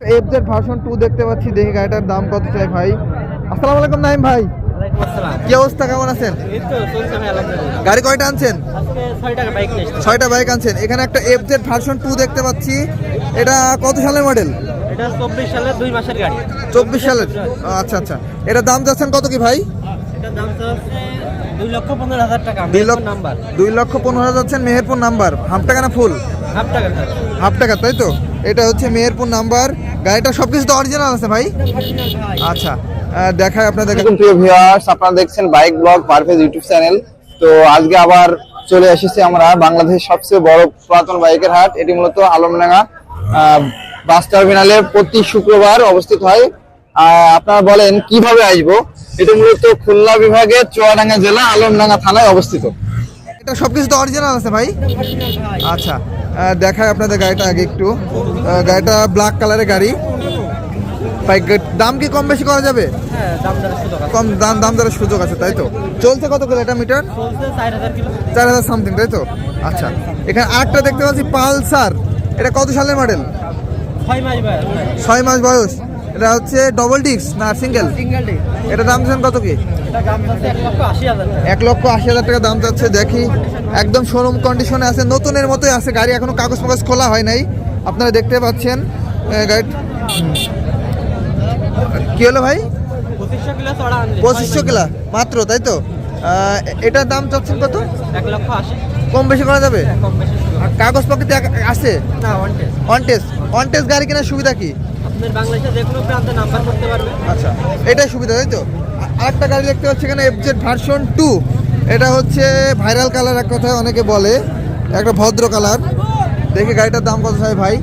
FZ version two দেখতে পাচ্ছি দেখি গাড়িটার দাম কত চাই ভাই। আসসালামু আলাইকুম নাইম ভাই। কি অবস্থা কেমন আছেন? গাড়ি কয়টা আনছেন? ছয়টা বাইক আনছেন। এখানে একটা এফজেড ভার্সন টু দেখতে পাচ্ছি। এটা কত সালের মডেল এটা চব্বিশ সালের দুই মাসের গাড়ি। চব্বিশ সালের। আচ্ছা আচ্ছা। এটা দাম যাচ্ছেন কত কি ভাই? দাম দুই লক্ষ পনেরো হাজার টাকা দুই লক্ষ পনেরো হাজার যাচ্ছেন মেহেরপুর নাম্বার। হাফ টাকা না ফুল হাফ টাকা। হাফ টাকা তাই তো? এটা হচ্ছে মেহেরপুর নাম্বার। গাড়িটা সব কিছু তো অরিজিনাল আছে ভাই? আচ্ছা দেখায় আপনাদের প্রিয় ভিউয়ার্স আপনারা দেখছেন bike blog Parvez YouTube channel তো আজকে আবার চলে এসেছি আমরা বাংলাদেশের সবচেয়ে বড় পুরাতন বাইকের হাট। এটি মূলত আলমডাঙ্গা আহ, বাস টার্মিনালে প্রতি শুক্রবার অবস্থিত হয়। আহ, আপনারা বলেন কীভাবে আসব? এটি মূলত খুলনা বিভাগের চুয়াডাঙ্গা জেলা আলমডাঙ্গা থানায় অবস্থিত। এটা সব কিছু তো অরিজিনাল আছে ভাই? আচ্ছা দেখায় আপনাদের গাড়িটা আগে একটু। গাড়িটা ব্ল্যাক কালারের গাড়ি। দাম কি কম বেশি করা যাবে? হ্যাঁ কম দাম দাম দরের সুযোগ আছে তাই তো? চলছে কত করে এটা মিটার চার হাজার কিলো। সামথিং তাই তো? আচ্ছা এখানে আরেকটা দেখতে পাচ্ছি পালসার। এটা কত সালের মডেল ছয় ছয় মাস বয়স। এটা হচ্ছে ডবল ডিস্ক না সিঙ্গেল সিঙ্গেল এটা দাম দিচ্ছেন কত কি? এক লক্ষ আশি হাজার টাকা। দাম যাচ্ছে দেখি। একদম শোরুম কন্ডিশনে আছে নতুনের মতোই আছে গাড়ি এখনও কাগজ মাগজ খোলা হয় নাই। আপনারা দেখতে পাচ্ছেন গাড়ি কি হলো ভাই? পঁচিশশো কিলো মাত্র তাই তো? এটার দাম চাচ্ছেন কত? এক লক্ষ আশি। কম বেশি করা যাবে? আর কাগজ পাকিতে আছে? অন টেস্ট অন টেস্ট গাড়ি কেনার সুবিধা কি? আপনার বাংলাদেশে যে কোনো প্রান্তে নাম্বার করতে পারবে আচ্ছা এটাই সুবিধা তাই তো? আরেকটা গাড়ি দেখতে পাচ্ছি এখানে এফজেড ভার্সন টু এটা হচ্ছে ভাইরাল কালার এক কথায় অনেকে বলে। একটা ভদ্র কালার দেখি গাড়িটার দাম কত চাই ভাই?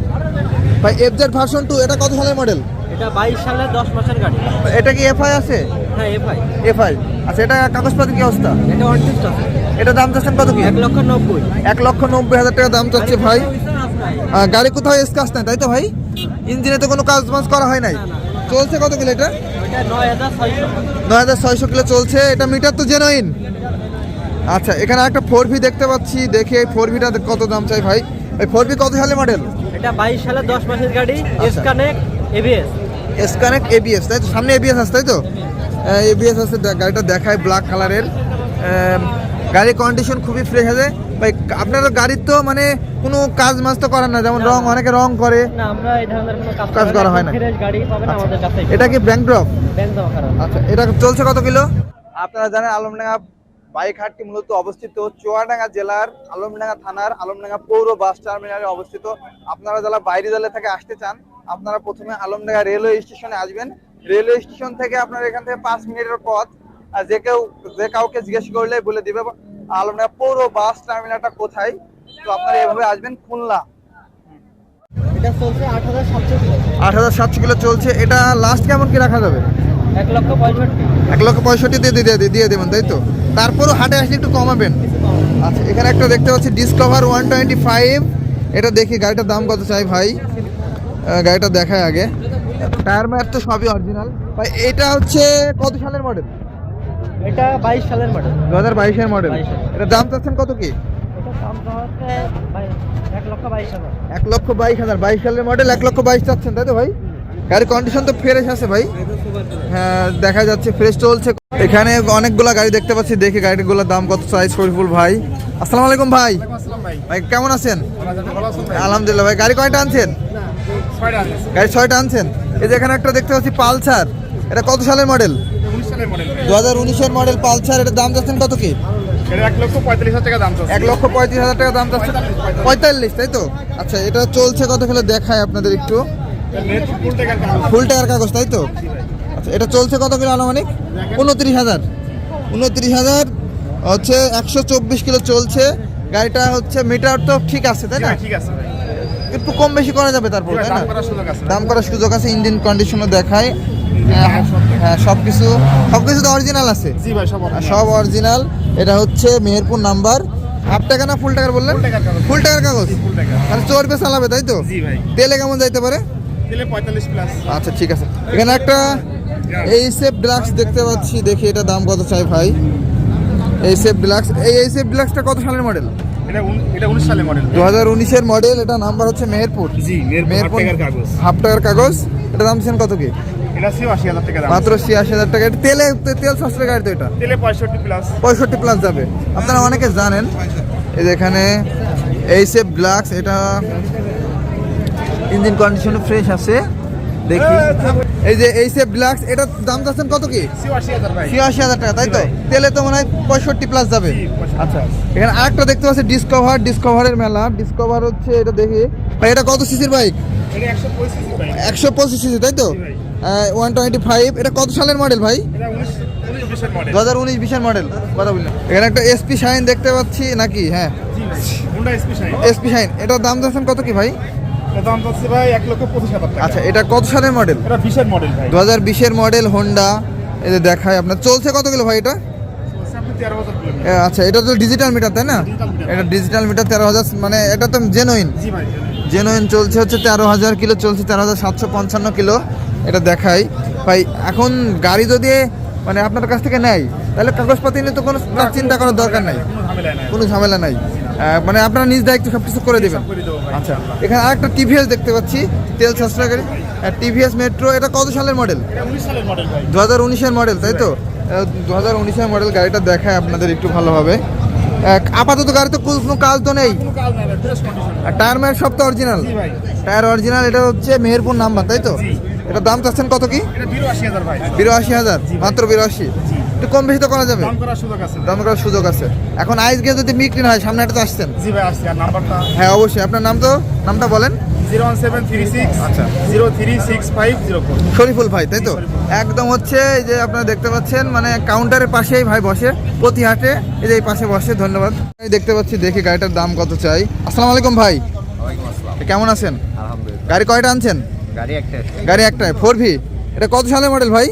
ভাই এফজেড ভার্সন টু এটা কত সালের মডেল এটা বাইশ সালের দশ মাসের গাড়ি। এটা কি এফআই আছে? হ্যাঁ এ ভাই এফআই আচ্ছা এটা কাগজপাতি কি অবস্থা? এটা আছে। এটা দাম চাচ্ছেন কত কি? এক লক্ষ নব্বই। এক লক্ষ নব্বই হাজার টাকা দাম চাচ্ছে ভাই। গাড়ি কোথাও স্কাচ নাই তাই তো ভাই? ইঞ্জিনে তো কোনো কাজ বাজ করা হয় নাই? চলছে কত কিলো এটা? নয় হাজার ছয়শো কিলো চলছে এটা মিটার তো জেনুইন আচ্ছা এখানে একটা ফোর ভি দেখতে পাচ্ছি দেখি এই ফোর ভিটা কত দাম চাই ভাই। এই ফোর ভি কত সালে মডেল এটা বাইশ সালের দশ মাসের গাড়ি এস আচ্ছা। এবিএস এস কানেক্ট এবিএস তাই তো? সামনে এবিএস আছে তাই তো? এবিএস আছে গাড়িটা দেখায় ব্ল্যাক কালারের গাড়ির কন্ডিশন খুবই ফ্রেশ আছে। ভাই আপনার গাড়ির তো মানে কোনো কাজ মাজ তো করেন না যেমন রং অনেকে রং করে। না আমরা এই ধরনের কোনো কাজ করা হয় না। গাড়ি পাবেন আচ্ছা। আমাদের কাছে এটা কি ব্যাংক ড্রপ ব্যাংক জমা করা আচ্ছা এটা চলছে কত কিলো? আপনারা জানেন আলমডাঙ্গা বাইক হাটটি মূলত অবস্থিত চুয়াডাঙ্গা জেলার আলমডাঙ্গা থানার আলমডাঙ্গা পৌর বাস টার্মিনালে অবস্থিত। আপনারা যারা বাইরে জেলা থেকে আসতে চান আপনারা প্রথমে আলমডাঙ্গা রেলওয়ে স্টেশনে আসবেন। রেলওয়ে স্টেশন থেকে আপনারা এখান থেকে পাঁচ মিনিটের পথ যে কেউ যে কাউকে জিজ্ঞেস করলে বলে দিবে। আলমডাঙ্গা পৌর বাস টার্মিনালটা কোথায়? তো আপনারা এভাবে আসবেন খুলনা। এটা চলছে আট হাজার সাতশো কিলো। আট হাজার সাতশো কিলো চলছে। এটা লাস্ট কেমন কি রাখা যাবে? এক লক্ষ পঁয়ষট্টি। এক লক্ষ পঁয়ষট্টি দিয়ে দিয়ে দিয়ে দেবেন তাই তো? তারপরও হাটে আসলে একটু কমাবেন আচ্ছা এখানে একটা দেখতে পাচ্ছি ডিসকভার ওয়ান টোয়েন্টি ফাইভ এটা দেখি গাড়িটার দাম কত চাই ভাই? গাড়িটা দেখায় আগে। টায়ার মায়ার তো সবই অরিজিনাল ভাই এটা হচ্ছে কত সালের মডেল এটা বাইশ সালের মডেল দু হাজার বাইশের মডেল এটা দাম চাচ্ছেন কত কি? এক লক্ষ বাইশ হাজার। বাইশ সালের মডেল এক লক্ষ বাইশ চাচ্ছেন তাই তো ভাই? গাড়ির কন্ডিশন তো ফ্রেশ আছে ভাই। হ্যাঁ দেখা যাচ্ছে ফ্রেশ চলছে। এখানে অনেকগুলা গাড়ি দেখতে পাচ্ছি দেখি গাড়িগুলোর দাম কত চাই শরীফুল ভাই। আসসালামু আলাইকুম ভাই। ভাই কেমন আছেন? আলহামদুলিল্লাহ ভাই গাড়ি কয়টা আনছেন? গাড়ি ছয়টা আনছেন? এই যে এখানে একটা দেখতে পাচ্ছি পালসার। এটা কত সালের মডেল দু হাজার উনিশের মডেল পালসার এটার দাম যাচ্ছেন কত কি? এক লক্ষ পঁয়তাল্লিশ হাজার টাকা দাম যাচ্ছে পঁয়তাল্লিশ তাই তো? আচ্ছা এটা চলছে কত খেলে দেখায় আপনাদের একটু। ফুল টাকার কাগজ। তাই তো? আচ্ছা এটা চলছে কত কিলো আনুমানিক? উনত্রিশ হাজার। উনত্রিশ হাজার হচ্ছে একশো চব্বিশ কিলো চলছে। গাড়িটা হচ্ছে মিটার তো ঠিক আছে তাই না? হ্যাঁ, ঠিক আছে। একটু কম বেশি করা যাবে তারপর তাই না? দাম করার সুযোগ আছে। দাম করার সুযোগ আছে ইঞ্জিন কন্ডিশনও দেখায়। হ্যাঁ, হ্যাঁ সব কিছু সব কিছু তো অরিজিনাল আছে। জি ভাই সব সব অরিজিনাল এটা হচ্ছে মেহেরপুর নাম্বার। হাফ টাকা না ফুল টাকার বললেন? ফুল টাকার কাগজ। মানে চর্বে চালাবে তাই তো? তেলে কেমন যাইতে পারে? আচ্ছা ঠিক আছে। এখানে একটা এই সেফ ডিলাক্স দেখতে পাচ্ছি দেখি এটা দাম কত চাই ভাই। এই সেফ ডিলাক্স এই এই সেফ ডিলাক্সটা কত সালের মডেল এটা উনিশ সালে মডেল দু হাজার উনিশের মডেল এটা নাম্বার হচ্ছে মেহেরপুর। জি মেহেরপুর হাফ টাকার কাগজ। হাফ টাকার কাগজ। এটা দাম ছিলেন কত কি? এটা টাকা দাম। মাত্র ছিয়াশি হাজার টাকা। তেলে তেল সাশ্রয় গাড়ি তো এটা? তেলে পঁয়ষট্টি প্লাস পঁয়ষট্টি প্লাস যাবে। আপনারা অনেকে জানেন এই যে এখানে এটা ইঞ্জিন কন্ডিশন ফ্রেশ আছে। দেখি। এই যে দাম চাচ্ছেন কত কি? সেও আশি হাজার ভাই। ছিয়াশি হাজার টাকা তাই তো? তেলে তো মনে হয় পঁয়ষট্টি প্লাস যাবে। আচ্ছা এখানে আরেকটা দেখতে পাচ্ছি ডিসকভার ডিসকভারের মেলা। ডিসকভার হচ্ছে এটা দেখি। ভাই এটা কত সিসির বাইক একশো পঁচিশ সিসি তাই তো? ওয়ান টোয়েন্টি ফাইভ এটা কত সালের মডেল ভাই? দু হাজার উনিশ বিশের মডেল কথা বললেন। এখানে একটা এসপি শাইন দেখতে পাচ্ছি নাকি? হ্যাঁ। এসপি শাইন এটার দাম যাচ্ছেন কত কি ভাই? দাম যাচ্ছে ভাই এক লক্ষ পঁচিশ হাজার টাকা। আচ্ছা এটা কত সালের মডেল এটা বিশের মডেল ভাই। দু হাজার বিশের মডেল হোন্ডা যে দেখায় আপনার। চলছে কত কিলো ভাই এটা? আচ্ছা এটা তো ডিজিটাল মিটার তাই না? এটা ডিজিটাল মিটার তেরো হাজার মানে এটা তো জেনুইন জেনুইন চলছে হচ্ছে তেরো হাজার কিলো চলছে তেরো হাজার সাতশো পঞ্চান্ন কিলো। এটা দেখাই। ভাই এখন গাড়ি যদি মানে আপনার কাছ থেকে নেয় তাহলে কাগজপাতি নিয়ে তো কোনো চিন্তা করার দরকার নাই। কোনো ঝামেলা নাই। মানে আপনারা নিজ দায়িত্ব সব কিছু করে দেবেন আচ্ছা এখানে আরেকটা টিভিএস দেখতে পাচ্ছি তেল সাশ্রয়কারী টিভিএস মেট্রো এটা কত সালের মডেল? দু হাজার উনিশের মডেল তাই তো? দু হাজার উনিশের মডেল গাড়িটা দেখায় আপনাদের একটু ভালোভাবে। আপাতত গাড়িতে কোনো কাজ তো নেই। টায়ার মায়ের সব তো অরিজিনাল টায়ার অরিজিনাল এটা হচ্ছে মেহেরপুর নাম্বার তাই তো। এটা দাম চাচ্ছেন কত কি? বিরাশি হাজার মাত্র বিরাশি। একটু কম বেশি তো করা যাবে। দাম করার সুযোগ আছে এখন আইস গিয়ে যদি বিক্রি না হয় সামনে একটা আসছেন। হ্যাঁ অবশ্যই। আপনার নাম তো? নামটা বলেন। Zero one seven three six আচ্ছা। Zero three six five zero four. Shariful ভাই তাই তো? একদম হচ্ছে এই যে আপনারা দেখতে পাচ্ছেন মানে কাউন্টারের পাশেই ভাই বসে প্রতি হাটে এই যে এই পাশে বসে ধন্যবাদ। আমি দেখতে পাচ্ছি দেখি গাড়িটার দাম কত চাই। আসসালামু আলাইকুম ভাই। কেমন আছেন? আলহামদুলিল্লাহ। গাড়ি কয়টা আনছেন? গাড়ি একটা গাড়ি একটাই ফোর ভি। এটা কত সালের মডেল ভাই?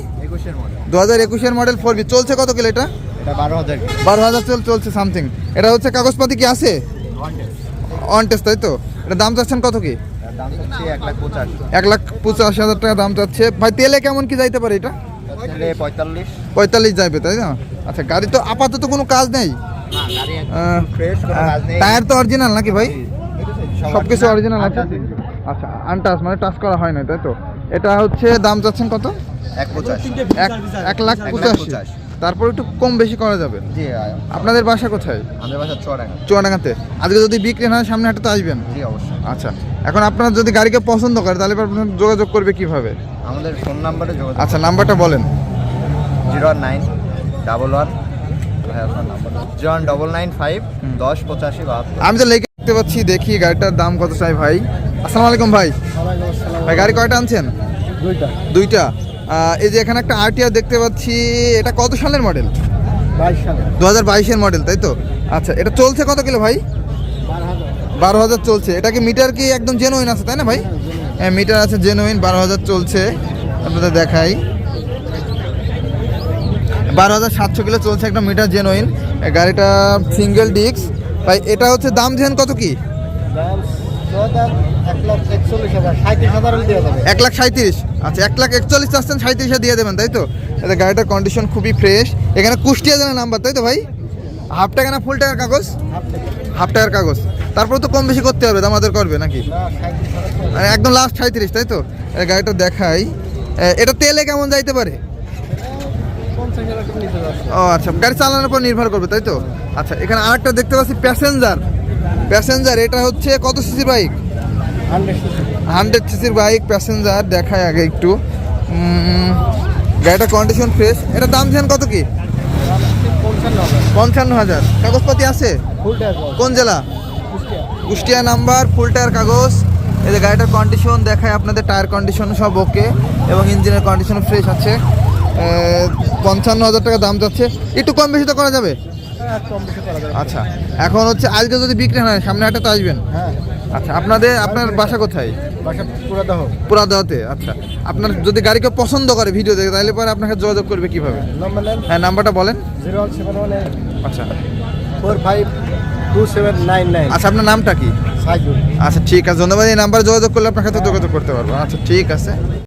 দু হাজার একুশের মডেল ফোর ভি। চলছে কত কিলো এটা? এটা বারো হাজার বারো হাজার চলছে সামথিং। এটা হচ্ছে কাগজপাতি কি আছে? অন টেস্ট তাই তো? এটা দাম চাচ্ছেন কত কি? এক লাখ পঁচাশি। হাজার টাকা দাম চাচ্ছে। ভাই তেলে কেমন কি যাইতে পারে এটা? পঁয়তাল্লিশ। যাবে তাই না? আচ্ছা গাড়ি তো আপাতত কোনো কাজ নেই? আহ, ফ্রেশ কোনো কাজ নেই। টায়ার তো অরিজিনাল নাকি ভাই? সব কিছু অরিজিনাল আছে আচ্ছা আনটাচ মানে টাচ করা হয় না তাই তো? এটা হচ্ছে দাম চাচ্ছেন কত? এক লাখ পঁচাশি। তারপর একটু কম বেশি করা যাবে। আপনাদের বাসা কোথায়? আমাদের বাসা চুয়াডাঙ্গা। চুয়াডাঙ্গাতে। আজকে যদি বিক্রি না হয় সামনে হাটে তো আসবেন। জি অবশ্যই। আচ্ছা। এখন আপনার যদি গাড়িকে পছন্দ করে তাহলে এবার আপনার যোগাযোগ করবে কীভাবে? আমাদের ফোন নাম্বারে যোগাযোগ আচ্ছা নাম্বারটা বলেন। Zero one nine double one zero one double nine five দশ পঁচাশি আমি তো লেগে দেখতে পাচ্ছি দেখি গাড়িটার দাম কত চাই ভাই। আসসালামু আলাইকুম ভাই। ভাই গাড়ি কয়টা আনছেন? দুইটা। দুইটা। এই যে এখানে একটা আরটিআর দেখতে পাচ্ছি এটা কত সালের মডেল দু হাজার বাইশের মডেল তাই তো? আচ্ছা এটা চলছে কত কিলো ভাই? বারো হাজার চলছে। এটা কি মিটার কি একদম জেনুইন আছে তাই না ভাই? হ্যাঁ মিটার আছে জেনুইন বারো হাজার চলছে। আপনাদের দেখাই। বারো হাজার সাতশো কিলো চলছে একটা মিটার জেনুইন গাড়িটা সিঙ্গেল ডিস্ক ভাই এটা হচ্ছে দাম যেন কত কি? এক লাখ সাঁত্রিশ আচ্ছা এক লাখ একচল্লিশ চাচ্ছেন সাঁত্রিশে দিয়ে দেবেন তাই তো? এটা গাড়িটার কন্ডিশন খুবই ফ্রেশ এখানে কুষ্টিয়া জানা নাম্বার তাই তো ভাই? হাফ টাকা না ফুল টাকার কাগজ? হাফ টাকার কাগজ। তারপর তো কম বেশি করতে হবে আমাদের করবে নাকি? মানে একদম লাস্ট সাঁত্রিশ তাই তো? গাড়িটা দেখাই। এটা তেলে কেমন যাইতে পারে? ও আচ্ছা গাড়ি চালানোর উপর নির্ভর করবে, তাই তো? আচ্ছা এখানে আরেকটা দেখতে পাচ্ছি প্যাসেঞ্জার প্যাসেঞ্জার এটা হচ্ছে কত সিসির বাইক হান্ড্রেড সিসির বাইক প্যাসেঞ্জার দেখায় আগে একটু। গাড়িটা কন্ডিশন ফ্রেশ এটা দাম ছিলেন কত কি? পঞ্চান্ন হাজার। কাগজপাতি আছে? কোন জেলা? কুষ্টিয়া। নাম্বার ফুল টায়ার কাগজ। এই যে গাড়িটার কন্ডিশন দেখায় আপনাদের টায়ার কন্ডিশন সব ওকে এবং ইঞ্জিনের কন্ডিশন ফ্রেশ আছে। পঞ্চান্ন হাজার টাকা দাম যাচ্ছে। একটু কম বেশি তো করা যাবে? হ্যাঁ করা যাবে। আচ্ছা এখন হচ্ছে আজকে যদি বিক্রি হয় সামনে হাটে তো আসবেন। হ্যাঁ। আচ্ছা আপনাদের আপনার বাসা কোথায়? বাসা পুরো দাহ পুরা আচ্ছা। আপনার যদি গাড়িকে পছন্দ করে ভিডিও দেখে তাহলে পরে আপনাকে যোগাযোগ করবে কীভাবে? হ্যাঁ নাম্বারটা বলেন। জিরো আচ্ছা। Four five two seven nine nine আচ্ছা আপনার নামটা কি? আচ্ছা ঠিক আছে ধন্যবাদ। এই নাম্বারে যোগাযোগ করলে আপনার সাথে যোগাযোগ করতে পারব। আচ্ছা ঠিক আছে।